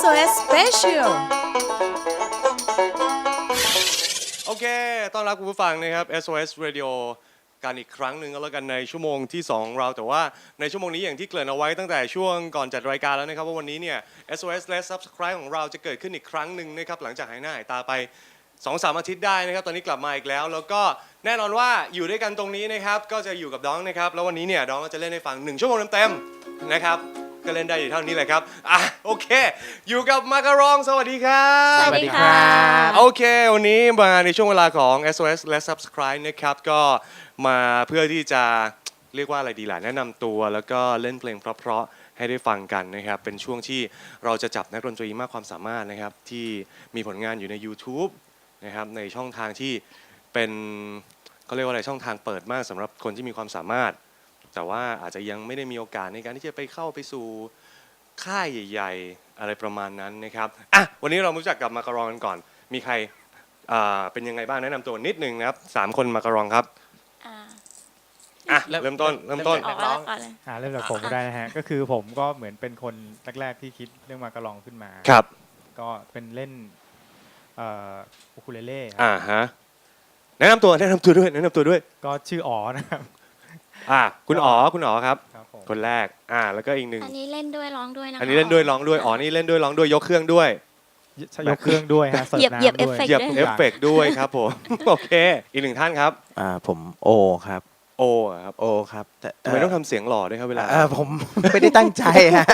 SOS Special โอเค ต้อนรับคุณผู้ฟังนะครับ SOS Radio กันอีกครั้งหนึ่งก็แล้วกันในชั่วโมงที่2ของเรา แต่ว่าในชั่วโมงนี้อย่างที่เกริ่นเอาไว้ตั้งแต่ช่วงก่อนจัดรายการแล้วนะครับ ว่าวันนี้เนี่ย SOS และ Subscribe ของเราจะเกิดขึ้นอีกครั้งหนึ่งนะครับหลังจากหายหน้าหายตาไป2อสามอาทิตย์ได้นะครับ ตอนนี้กลับมาอีกแล้ว แล้วก็แน่นอนว่าอยู่ด้วยกันตรงนี้นะครับ ก็จะอยู่กับดองนะครับ แล้ววันนี้เนี่ยดองก็จะเล่นให้ฟัง 1 ชั่วโมงเต็มๆนะครับ ก็เล่นได้อยู่เท่านี้แหละครับอะโอเค อยู่กับมาการองสวัสดีครับ สวัสดีค่ะโอเค วันนี้มาในช่วงเวลาของ SOS และ Subscribe นะครับ ก็มาเพื่อที่จะเรียกว่าอะไรดีล่ะแนะนำตัวแล้วก็เล่นเพลงเพราะๆให้ได้ฟังกันนะครับ เป็นช่วงที่เราจะจับนักดนตรีมากความสามารถนะครับ ที่มีผลงานอยู่ใน YouTube นะครับในช่องทางที่เป็นเขาเรียกว่าอะไรช่องทางเปิดมากสำหรับคนที่มีความสามารถ แต่ว่าอาจจะยังไม่ได้มีโอกาสในการที่จะไปเข้าไปสู่ค่ายใหญ่ ๆ อะไรประมาณนั้นนะครับอะวันนี้เรามารู้จักกับมาการองกันก่อน มีใครอ่าเป็นยังไงบ้างแนะนำตัวนิดนึงนะครับสามคนมาการองครับอ่า อะเริ่มเริ่มต้นเริ่เริ่มมต้นจากออกแล้วก่อนเลย อ่าเริ่มจากผมก็ได้นะฮะ ก็คือผมก็เหมือนเป็นคนแรกๆที่คิดเรื่องมากระลองขึ้นมา ครับก็เป็นเล่นเอ่ออูคูเลเล่ครับอ่าฮะแนะนำตัวแนะนำตัวด้วยแนะนำตัวด้วยก็ชื่ออ๋อนะครับ อ่าคุณอ๋อคุณอ๋อครับ ครับผมคนแรก อ่า แล้วก็อีกหนึ่ง อันนี้เล่นด้วยร้องด้วยนะคะอันนี้เล่นด้วยร้องด้วยอ๋อนี่เล่นด้วยร้องด้วยยกเครื่องด้วย ใช้ยกเครื่องด้วยฮะเสิร์ฟเหยียบเหยียบน้ำด้วยเอฟเฟกต์เหยียบด้วยเอฟเฟกต์ด้วยครับผม โอเค อีกหนึ่งท่านครับ อ่าผมโอครับ โอครับโอครับแต่ทำไมต้องทำเสียงหล่อด้วยครับเวลา เออผม ไม่ได้ตั้งใจฮะ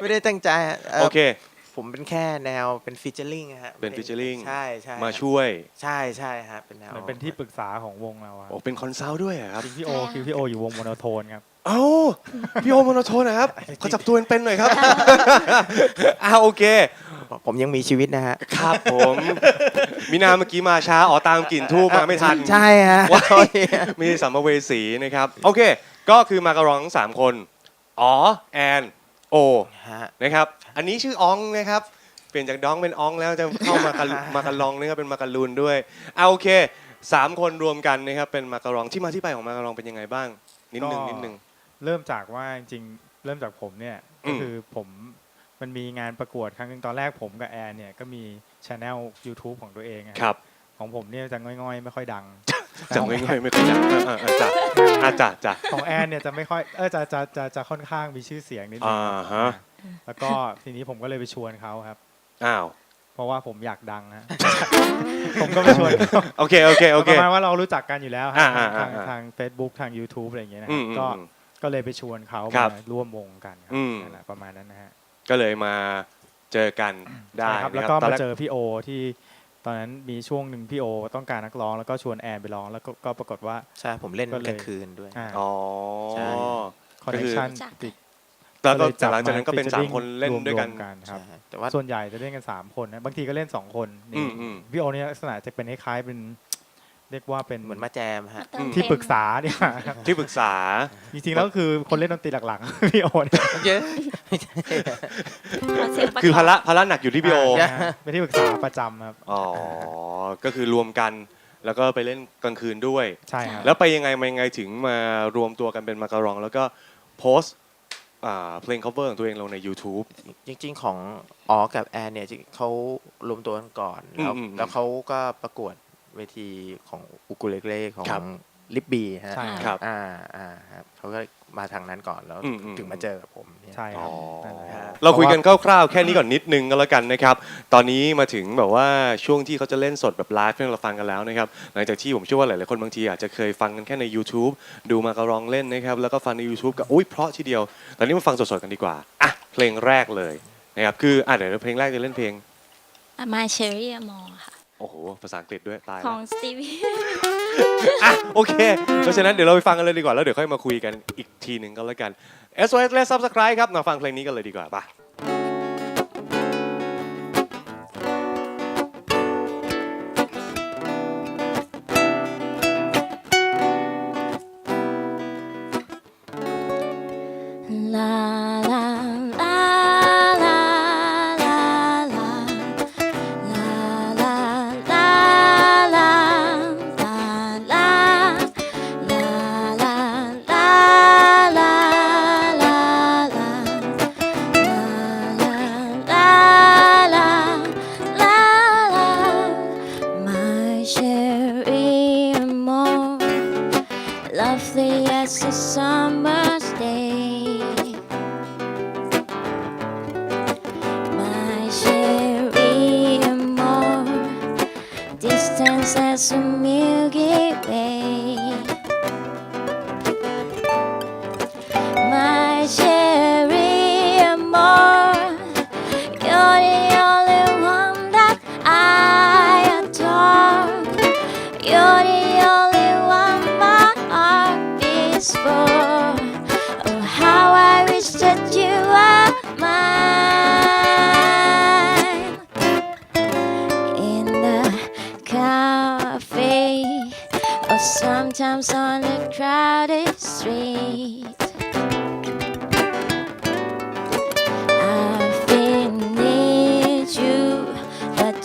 ไม่ได้ตั้งใจฮะเอ่อโอเค ผมเป็นแค่แนวเป็นฟีเจอริงฮะเป็น featuring ใช่ใช่มาช่วย ใช่ใช่ฮะเป็นแนวเหมือนเป็นที่ปรึกษาของวงเราอะโอ้เป็นคอนซัลท์ด้วยเหรอครับ จริงพี่โอคือพี่โออยู่วงโมโนโทนครับ เอ้าพี่โอมโมโนโทนนะครับ ขอจับตัวเป็นๆหน่อยครับ อ่าโอเค ผมยังมีชีวิตนะฮะครับผมมีนาเมื่อกี้มาช้าอ๋อตามกลิ่นทูบมาไม่ทัน ใช่ฮะ ว้ายมีสัมภเวสีนะครับ โอเค ก็คือมากระรองทั้งสามคน อ๋อ แอน โอฮะนะครับ อันนี้ชื่ออองนะครับ เปลี่ยนจากดองเป็นอองแล้วจะเข้ามากันมากันลองนะครับเป็นมาการูนด้วยเอาโอเคสามคนรวมกันนะครับเป็นมาการองที่มาที่ไปของมาการองเป็นยังไงบ้าง นิดนึงก็นิดนึง เริ่มจากว่าจริงๆเริ่มจากผมเนี่ยอืก็มคือผมมันมีงานประกวดครั้งหนึงตอนแรกผมกับแอนเนี่ยก็มีช anel YouTube ของตัวเองอะครับของผมเนี่ยจะง่อยๆ ไม่ค่อยดัง จำง่ายๆไม่ค่อยจำอ่าอ่าจ้ะอ่าจ้ะจ้ะของแอนเนี่ยจะไม่ค่อยเออจะจะจะจะค่อนข้างมีชื่อเสียงนิดนึงอ่าฮะแล้วก็ทีนี้ผมก็เลยไปชวนเขาครับ อ้าวเพราะว่าผมอยากดังฮะ ผมก็ไปชวนเขาโอเคโอเคโอเค ประมาณว่าเรารู้จักกันอยู่แล้วฮะอ่าอ่าทางอ่าทาง Facebook ทาง YouTube อะไรอย่างเงี้ยนะอืฮะมอืมก็อืมก็เลยไปชวนเขาครับมาร่วมวงกันครับอืม นั่นแหละประมาณนั้นนะฮะก็เลยมาเจอกันได้ใช่ครับนะแล้วคก็รับตอนมาแรก เจอพี่โอที่ ตอนนั้นมีช่วงหนึ่งพี่โอ ต้องการนักร้องแล้วก็ชวนแอนไปร้องแล้วก็ก็ปรากฏว่า ใช่ผมเล่นก็เลยกลางคืนด้วยอ่า อ๋อใช่ คอนเนคชั่นจากติด แล้วก็เลยจับหลังจากนั้นก็เป็นมาสาม featuring คนเล่นด้วยกันรวมๆครับ ใช่ฮะแต่ว่า ส่วนใหญ่จะเล่นกัน 3 คนนะบางทีก็เล่น 2 คนอืนี่มอืม พี่โอเนี่ยลักษณะจะเป็นคล้ายๆเป็น เรียกว่าเป็นเหมือนมาแจมฮะมาเติมที่เต็มปรึกษาเนี่ยครับที่ปรึกษาจริงๆแล้วคือคนเล่นดนตรีหลักๆ พี่โอเนี่ยเยอะขอเสียงประกบคือภาระภาระหนักอยู่ที่พี่โอนะฮะเป็นที่ปรึกษาประจำครับอ๋อ ก็คือรวมกัน แล้วก็ไปเล่นกลางคืนด้วย ใช่ครับ แล้วไปยังไงมายังไงถึงมารวมตัวกันเป็นมาการอง แล้วก็โพสต์อ่าเพลง cover ของตัวเองลงใน YouTube จริง ๆ ของอ๋อกับแอนเนี่ยจริงเขารวมตัวกันก่อนแล้วอืมอืม แล้วเขาก็ประกวด เวทีของอุกุเลเล่ของครับลิบบีฮะใช่ครับ อ่าอ่าครับเขาก็มาทางนั้นก่อนแล้วอืมอืม ถึงมาเจอกับผมเนี่ย ใช่ครับอ๋อนั่นแหละฮะ เราคุยกันคร่าวๆแค่นี้ก่อนนิดนึงก็แล้วกันนะครับ ตอนนี้มาถึงแบบว่าช่วงที่เขาจะเล่นสดแบบไลฟ์ให้เราฟังกันแล้วนะครับ หลังจากที่ผมเชื่อว่าหลายๆคนบางทีอาจจะเคยฟังกันแค่ใน YouTube ดูมาการองเล่นนะครับ แล้วก็ฟังใน YouTube ก็อุ้ยเพราะทีเดียว ตอนนี้มาฟังสดๆกันดีกว่า อะ เพลงแรกเลยนะครับ คืออะเดี๋ยวเพลงแรกจะเล่นเพลง มาเชอรี่มอค่ะ โอ้โห ภาษาอังกฤษด้วยตายขแล้อวงสตีวีอะโอเค เพราะฉะนั้นเดี๋ยวเราไปฟังกันเลยดีกว่า แล้วเดี๋ยวค่อยมาคุยกันอีกทีหนึ่งก็แล้วกัน SOS และ Subscribe ครับ มาฟังเพลงนี้กันเลยดีกว่าป่ะ assumir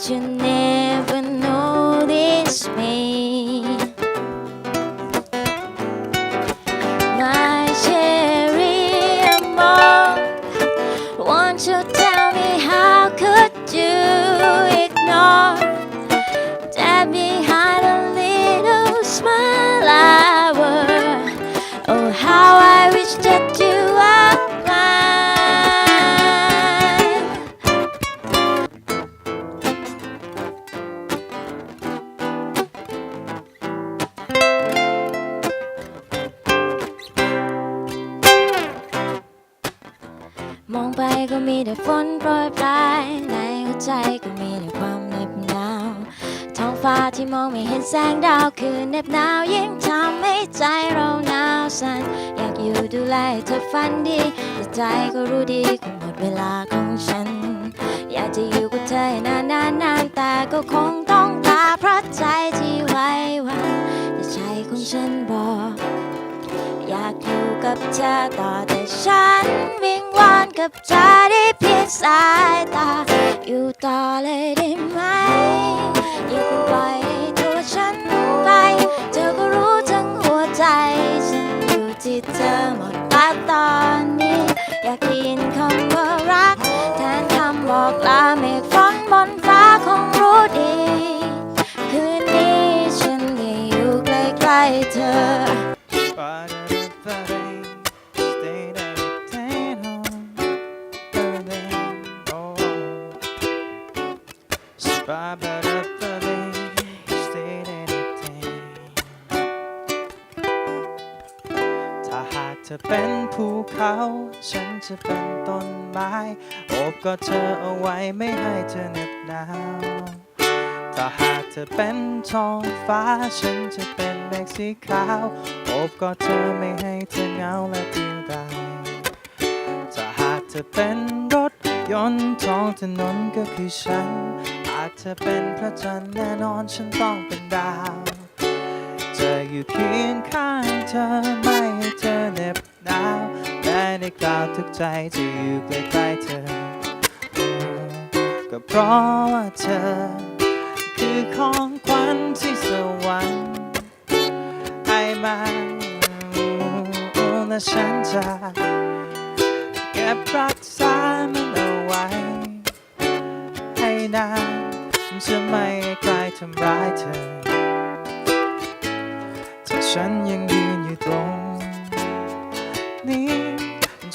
but you มองไปก็มีแต่ฝนโปรยปลาย ในหัวใจก็มีแต่ความเหน็บหนาว ท้องฟ้าที่มองไม่เห็นแสงดาวคือเหน็บหนาวยิ่งทำให้ใจเราหนาวสั่นอยากอยู่ดูแลเธอฝันดี แต่ใจก็รู้ดีคงหมดเวลาของฉัน อยากจะอยู่กับเธอนานนานนานแต่ก็คงต้องลาเพราะใจที่ไว้วันแต่ใจของฉันบอกากอยู่กับเธอต่อแต่ฉันวิงวอนกับเธอได้เพียงสายตา อยู่ต่อเลยได้ไหมอย่าเพิ่งปล่อย ถ้าหากเธอเป็นภูเขา ฉันจะเป็นต้นไม้ โอบกอดเธอเอาไว้ไม่ให้เธอเหน็บหนาวถ้าหากเธอเป็นท้องฟ้า ฉันจะเป็นเมฆสีขาว โอบกอดเธอไม่ให้เธอเหงาและเดียวดายถ้าหากเธอเป็นรถยนต์ท้องถนนก็คือฉันากเธอเป็นพระจันทร์แน่นอนฉันต้องเป็นดาวจะอยู่เคียงข้างเธอไม่ให้เธอเหน็บหนาวและในกล่าวทุกใจจะอยู่ใกล้ๆเธอ ก็เพราะว่าเธอ คือของขวัญที่สวรรค์ให้มาและฉันจะเก็บรักษามันเอาไว้ให้นาน จะไม่ให้ใครทำร้ายเธอ ถ้าฉันยังยืนอยู่ตรงนี้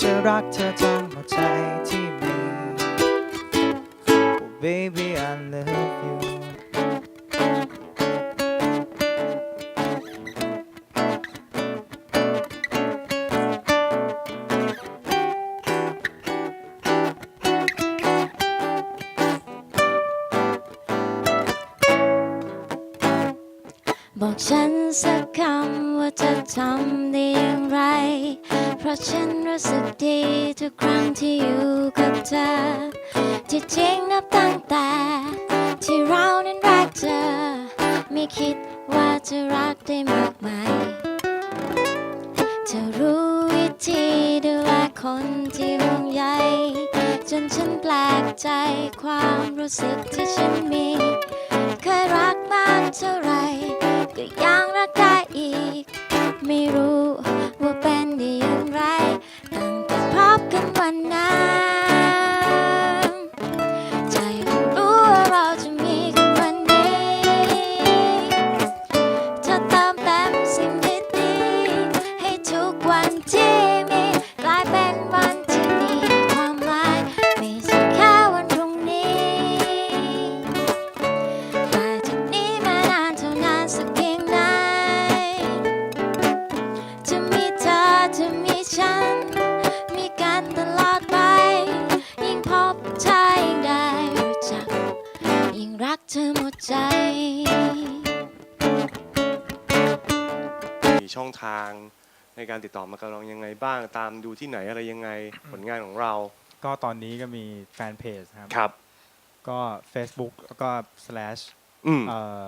จะรักเธอจนหมดใจที่มี Oh baby I love you บอกฉันสักคำว่าจะทำได้อย่างไร เพราะฉันรู้สึกดีทุกครั้งที่อยู่กับเธอ ที่จริงนับตั้งแต่ ที่เรานั้นรักเธอ ไม่คิดว่าจะรักได้มาก ไมีช่องทางในการติดต่อมากระเองยังไงบ้างตามดูที่ไหนอะไรยังไงผลงานของเราก็ตอนนี้ก็มีแฟนเพจครับ ครับ ก็ Facebook แล้วก็ slash มเอ่อ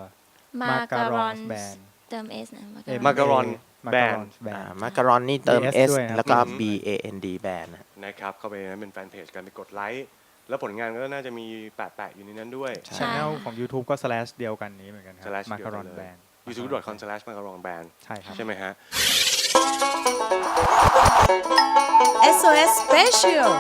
มาการอนแบน เติมเอสนะมาการอน Band อ่มาการอนนี่เติม S S ด้แล้วก็ อืม B A N D แบนนะครับ เข้าไปนั้เป็นแฟนเพจกันไปกดไลค์ แล้วผลงานก็น่าจะมีแปะๆอยู่ในนั้นด้วยช anel ของ YouTube ก็ slash เดียวกันนี้เหมือนกันครับ slash มาเดียวการกัอนนเลย แบน youtube.com/macaronband ใช่ครับ ใช่ไหมฮะ SOS Special